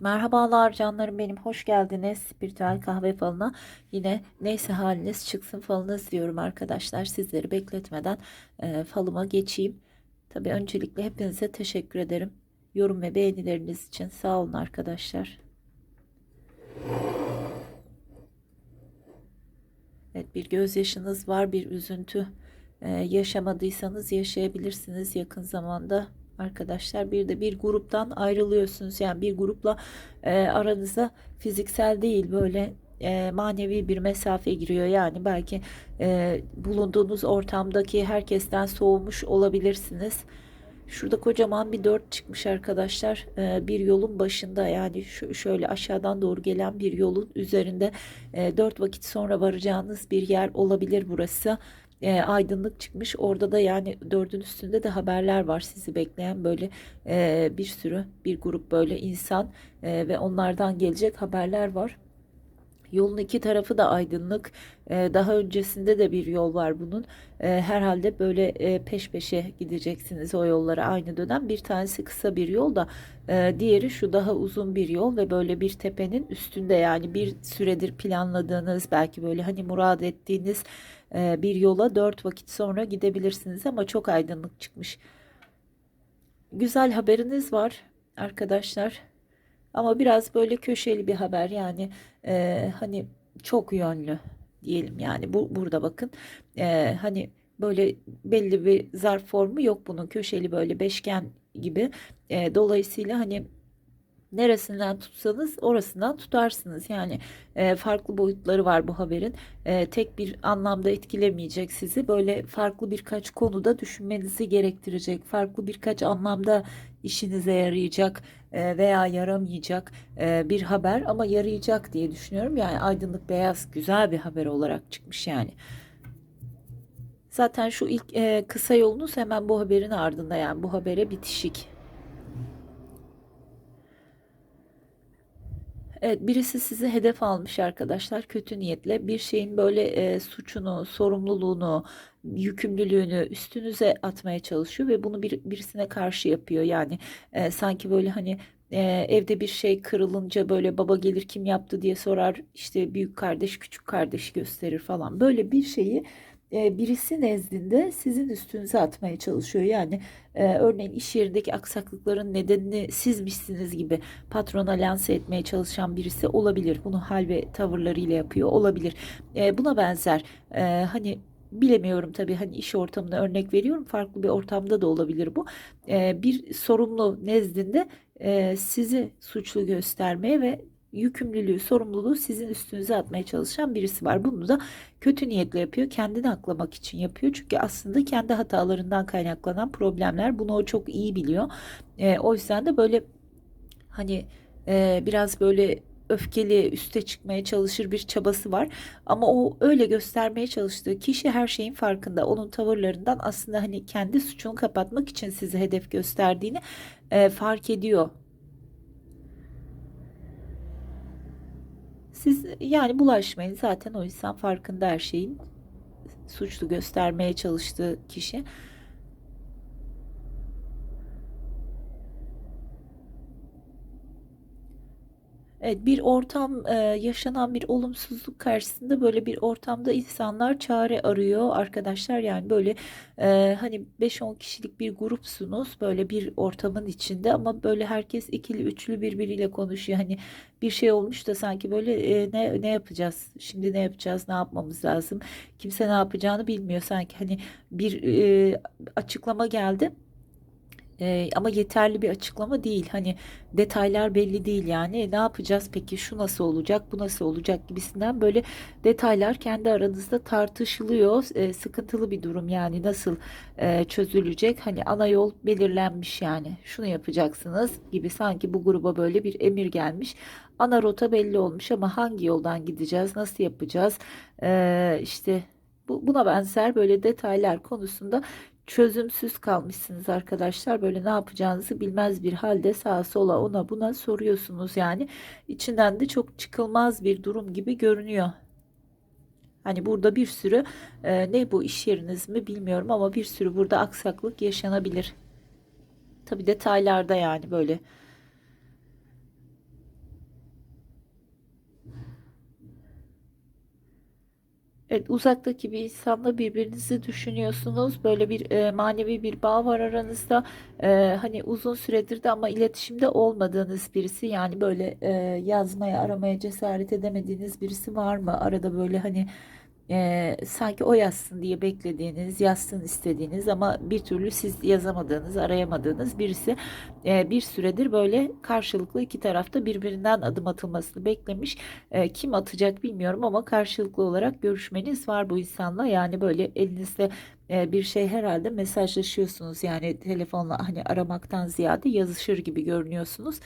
Merhabalar canlarım benim. Hoş geldiniz. Spiritüel kahve falına. Yine neyse haliniz çıksın falınız diyorum arkadaşlar. Sizleri bekletmeden e, falıma geçeyim. Tabi öncelikle hepinize teşekkür ederim. Yorum ve beğenileriniz için sağ olun arkadaşlar. Evet bir gözyaşınız var bir üzüntü e, yaşamadıysanız yaşayabilirsiniz yakın zamanda arkadaşlar bir de bir gruptan ayrılıyorsunuz yani bir grupla e, aranıza fiziksel değil böyle e, manevi bir mesafe giriyor yani belki e, bulunduğunuz ortamdaki herkesten soğumuş olabilirsiniz. Şurada kocaman bir dört çıkmış arkadaşlar. E, bir yolun başında yani şöyle aşağıdan doğru gelen bir yolun üzerinde e, dört vakit sonra varacağınız bir yer olabilir burası e, aydınlık çıkmış. Orada da yani dördün üstünde de haberler var sizi bekleyen böyle e, bir sürü bir grup böyle insan e, ve onlardan gelecek haberler var. Yolun iki tarafı da aydınlık. Ee, daha öncesinde de bir yol var bunun. Ee, herhalde böyle e, peş peşe gideceksiniz o yollara aynı dönem. Bir tanesi kısa bir yol da e, diğeri şu daha uzun bir yol ve böyle bir tepenin üstünde yani bir süredir planladığınız belki böyle hani murad ettiğiniz bir yola dört vakit sonra gidebilirsiniz ama çok aydınlık çıkmış. Güzel haberiniz var arkadaşlar. Ama biraz böyle köşeli bir haber. Yani e, hani çok yönlü diyelim yani. Bu burada bakın. E, hani böyle belli bir zarf formu yok bunun. Köşeli böyle beşgen gibi. E, dolayısıyla hani neresinden tutsanız orasından tutarsınız. Yani e, farklı boyutları var bu haberin. E, tek bir anlamda etkilemeyecek sizi. Böyle farklı birkaç konuda düşünmenizi gerektirecek. Farklı birkaç anlamda işinize yarayacak e, veya yaramayacak e, bir haber ama yarayacak diye düşünüyorum. Yani aydınlık beyaz güzel bir haber olarak çıkmış yani. Zaten şu ilk e, kısa yolunuz hemen bu haberin ardında yani bu habere bitişik. Evet, birisi sizi hedef almış arkadaşlar kötü niyetle. Bir şeyin böyle e, suçunu, sorumluluğunu, yükümlülüğünü üstünüze atmaya çalışıyor ve bunu bir, birisine karşı yapıyor. Yani e, sanki böyle hani e, evde bir şey kırılınca böyle baba gelir kim yaptı? diye sorar işte büyük kardeş küçük kardeş gösterir falan. Böyle bir şeyi birisi nezdinde sizin üstünüze atmaya çalışıyor. Yani örneğin iş yerindeki aksaklıkların nedenini sizmişsiniz gibi patrona lanse etmeye çalışan birisi olabilir. Bunu hal ve tavırlarıyla yapıyor olabilir. Buna benzer hani bilemiyorum tabii hani iş ortamına örnek veriyorum farklı bir ortamda da olabilir bu. Bir sorumlu nezdinde sizi suçlu göstermeye ve yükümlülüğü, sorumluluğu sizin üstünüze atmaya çalışan birisi var. Bunu da kötü niyetle yapıyor. Kendini aklamak için yapıyor. Çünkü aslında kendi hatalarından kaynaklanan problemler. Bunu o çok iyi biliyor. E, o yüzden de böyle hani e, biraz böyle öfkeli üste çıkmaya çalışır bir çabası var. Ama o öyle göstermeye çalıştığı kişi her şeyin farkında. Onun tavırlarından aslında hani kendi suçunu kapatmak için sizi hedef gösterdiğini e, fark ediyor Siz yani bulaşmayın zaten o insan farkında her şeyin suçlu göstermeye çalıştığı kişi. Evet, bir ortam e, yaşanan bir olumsuzluk karşısında böyle bir ortamda insanlar çare arıyor. Arkadaşlar yani böyle e, hani 5-10 kişilik bir grupsunuz böyle bir ortamın içinde ama böyle herkes ikili üçlü birbiriyle konuşuyor. Hani bir şey olmuş da sanki böyle e, ne ne yapacağız şimdi ne yapacağız ne yapmamız lazım kimse ne yapacağını bilmiyor sanki. Hani bir açıklama geldi ee, ama yeterli bir açıklama değil. Hani detaylar belli değil yani. Ne yapacağız peki? Şu nasıl olacak? Bu nasıl olacak gibisinden böyle detaylar kendi aranızda tartışılıyor. Ee, sıkıntılı bir durum yani nasıl e, çözülecek? Hani ana yol belirlenmiş yani. Şunu yapacaksınız gibi sanki bu gruba böyle bir emir gelmiş. Ana rota belli olmuş ama hangi yoldan gideceğiz? Nasıl yapacağız? Ee, işte bu, buna benzer böyle detaylar konusunda çözümsüz kalmışsınız arkadaşlar. Böyle ne yapacağınızı bilmez bir halde sağa sola ona buna soruyorsunuz yani. içinden de çok çıkılmaz bir durum gibi görünüyor. Hani burada bir sürü e, ne bu iş yeriniz mi bilmiyorum ama bir sürü burada aksaklık yaşanabilir. Tabi detaylarda yani böyle Evet, uzaktaki bir insanla birbirinizi düşünüyorsunuz. Böyle bir e, manevi bir bağ var aranızda. E, hani uzun süredir de ama iletişimde olmadığınız birisi. Yani böyle e, yazmaya, aramaya cesaret edemediğiniz birisi var mı? Arada böyle hani e, sanki o yazsın diye beklediğiniz, yazsın istediğiniz ama bir türlü siz yazamadığınız, arayamadığınız birisi e, bir süredir böyle karşılıklı iki tarafta birbirinden adım atılmasını beklemiş. E, kim atacak bilmiyorum ama karşılıklı olarak görüşmeniz var bu insanla. Yani böyle elinizde e, bir şey herhalde mesajlaşıyorsunuz. Yani telefonla hani aramaktan ziyade yazışır gibi görünüyorsunuz.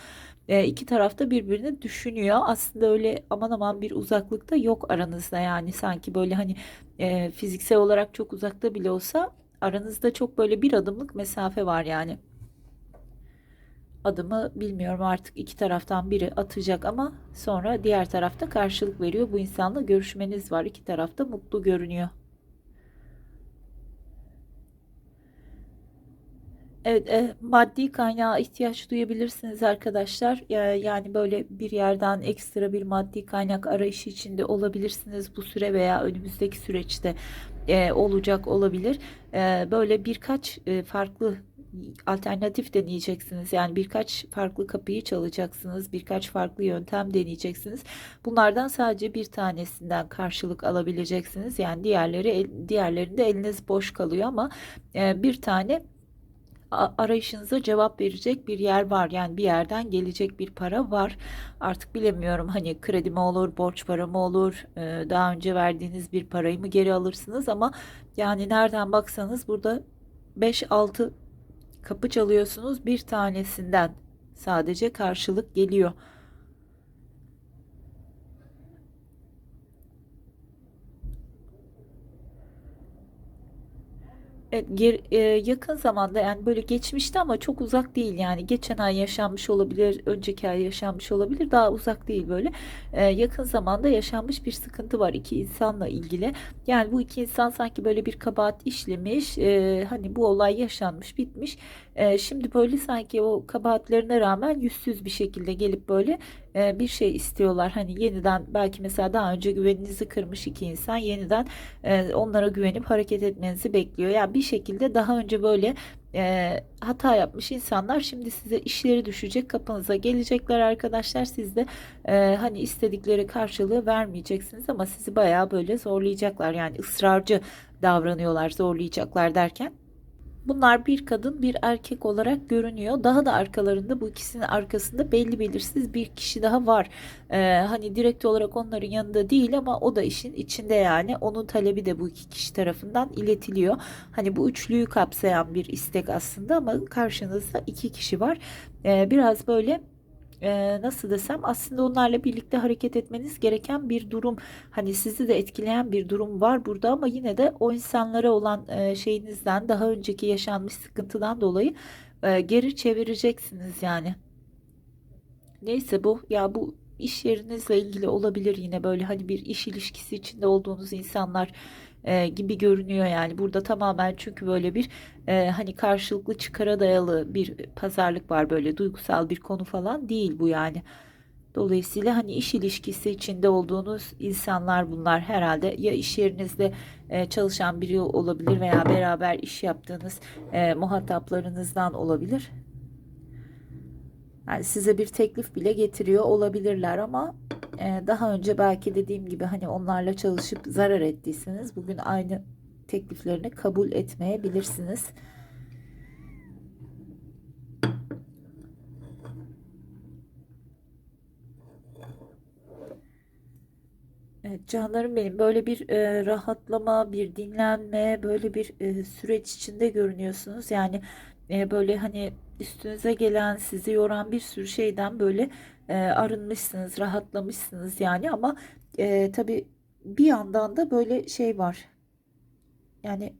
E, iki tarafta birbirini düşünüyor. Aslında öyle aman aman bir uzaklıkta yok aranızda yani sanki böyle hani e, fiziksel olarak çok uzakta bile olsa aranızda çok böyle bir adımlık mesafe var yani. Adımı bilmiyorum artık iki taraftan biri atacak ama sonra diğer tarafta karşılık veriyor. Bu insanla görüşmeniz var. İki tarafta mutlu görünüyor. Evet, e, maddi kaynağa ihtiyaç duyabilirsiniz arkadaşlar. Ya- Yani böyle bir yerden ekstra bir maddi kaynak arayışı içinde olabilirsiniz bu süre veya önümüzdeki süreçte e, olacak olabilir. E, böyle birkaç e, farklı alternatif deneyeceksiniz. Yani birkaç farklı kapıyı çalacaksınız, birkaç farklı yöntem deneyeceksiniz. Bunlardan sadece bir tanesinden karşılık alabileceksiniz. Yani diğerleri diğerlerinde eliniz boş kalıyor ama e, bir tane arayışınıza cevap verecek bir yer var. Yani bir yerden gelecek bir para var. Artık bilemiyorum hani kredi mi olur, borç para mı olur, e, daha önce verdiğiniz bir parayı mı geri alırsınız ama yani nereden baksanız burada beş altı kapı çalıyorsunuz. Bir tanesinden sadece karşılık geliyor. Evet, e, yakın zamanda yani böyle geçmişte ama çok uzak değil yani geçen ay yaşanmış olabilir, önceki ay yaşanmış olabilir, daha uzak değil böyle. E, yakın zamanda yaşanmış bir sıkıntı var iki insanla ilgili. Yani bu iki insan sanki böyle bir kabahat işlemiş, e, hani bu olay yaşanmış, bitmiş. E, şimdi böyle sanki o kabahatlerine rağmen yüzsüz bir şekilde gelip böyle e, bir şey istiyorlar. Hani yeniden belki mesela daha önce güveninizi kırmış iki insan yeniden e, onlara güvenip hareket etmenizi bekliyor. Yani bir şekilde daha önce böyle e, hata yapmış insanlar şimdi size işleri düşecek kapınıza gelecekler arkadaşlar. Siz de hani istedikleri karşılığı vermeyeceksiniz ama sizi bayağı böyle zorlayacaklar. Yani ısrarcı davranıyorlar zorlayacaklar derken. Bunlar bir kadın bir erkek olarak görünüyor. Daha da arkalarında bu ikisinin arkasında belli belirsiz bir kişi daha var. Ee, hani direkt olarak onların yanında değil ama o da işin içinde yani. Onun talebi de bu iki kişi tarafından iletiliyor. Hani bu üçlüyü kapsayan bir istek aslında ama karşınızda iki kişi var. Ee, biraz böyle e, nasıl desem aslında onlarla birlikte hareket etmeniz gereken bir durum hani sizi de etkileyen bir durum var burada ama yine de o insanlara olan e, şeyinizden daha önceki yaşanmış sıkıntıdan dolayı e, geri çevireceksiniz yani. Neyse bu ya bu iş yerinizle ilgili olabilir yine böyle hani bir iş ilişkisi içinde olduğunuz insanlar e, gibi görünüyor yani burada tamamen çünkü böyle bir e, hani karşılıklı çıkara dayalı bir pazarlık var böyle duygusal bir konu falan değil bu yani. Dolayısıyla hani iş ilişkisi içinde olduğunuz insanlar bunlar herhalde ya iş yerinizde e, çalışan biri olabilir veya beraber iş yaptığınız e, muhataplarınızdan olabilir. Yani size bir teklif bile getiriyor olabilirler ama daha önce belki dediğim gibi hani onlarla çalışıp zarar ettiyseniz bugün aynı tekliflerini kabul etmeyebilirsiniz. Evet, canlarım benim böyle bir e, rahatlama, bir dinlenme, böyle bir e, süreç içinde görünüyorsunuz. Yani e, böyle hani üstünüze gelen, sizi yoran bir sürü şeyden böyle e, arınmışsınız, rahatlamışsınız yani ama e, tabii bir yandan da böyle şey var. Yani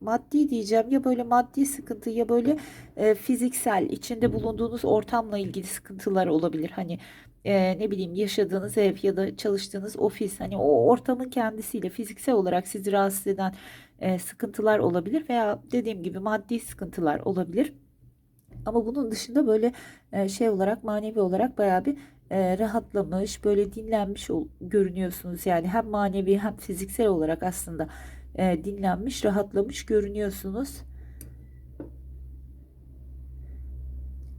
maddi diyeceğim ya böyle maddi sıkıntı ya böyle e, fiziksel içinde bulunduğunuz ortamla ilgili sıkıntılar olabilir. Hani e, ne bileyim yaşadığınız ev ya da çalıştığınız ofis hani o ortamın kendisiyle fiziksel olarak sizi rahatsız eden e, sıkıntılar olabilir veya dediğim gibi maddi sıkıntılar olabilir. Ama bunun dışında böyle e, şey olarak manevi olarak bayağı bir e, rahatlamış, böyle dinlenmiş görünüyorsunuz. Yani hem manevi hem fiziksel olarak aslında e, dinlenmiş, rahatlamış görünüyorsunuz.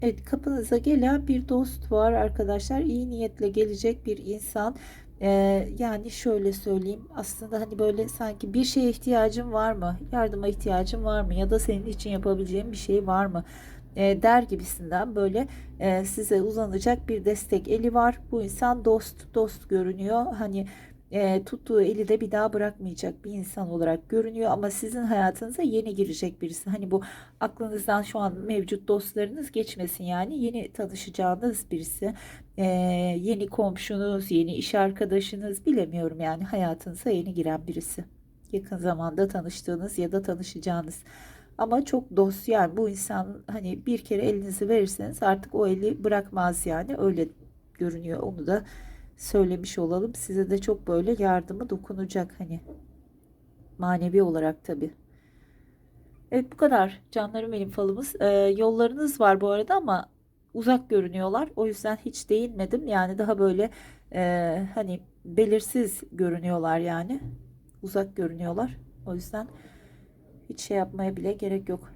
Evet, kapınıza gelen bir dost var arkadaşlar. İyi niyetle gelecek bir insan. Ee, yani şöyle söyleyeyim. Aslında hani böyle sanki bir şeye ihtiyacın var mı? Yardıma ihtiyacın var mı? Ya da senin için yapabileceğin bir şey var mı? Ee, der gibisinden böyle e, size uzanacak bir destek eli var. Bu insan dost dost görünüyor. Hani e, tuttuğu eli de bir daha bırakmayacak bir insan olarak görünüyor. Ama sizin hayatınıza yeni girecek birisi. Hani bu aklınızdan şu an mevcut dostlarınız geçmesin yani yeni tanışacağınız birisi Ee, yeni komşunuz yeni iş arkadaşınız bilemiyorum yani hayatınıza yeni giren birisi yakın zamanda tanıştığınız ya da tanışacağınız ama çok dost yani bu insan hani bir kere elinizi verirseniz artık o eli bırakmaz yani öyle görünüyor onu da söylemiş olalım size de çok böyle yardımı dokunacak hani manevi olarak tabii. Evet bu kadar canlarım benim falımız. Ee, yollarınız var bu arada ama uzak görünüyorlar. O yüzden hiç değinmedim. Yani daha böyle e, hani belirsiz görünüyorlar yani. Uzak görünüyorlar. O yüzden hiç şey yapmaya bile gerek yok.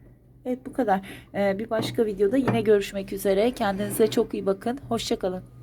Evet bu kadar. Ee, bir başka videoda yine görüşmek üzere. Kendinize çok iyi bakın. Hoşça kalın.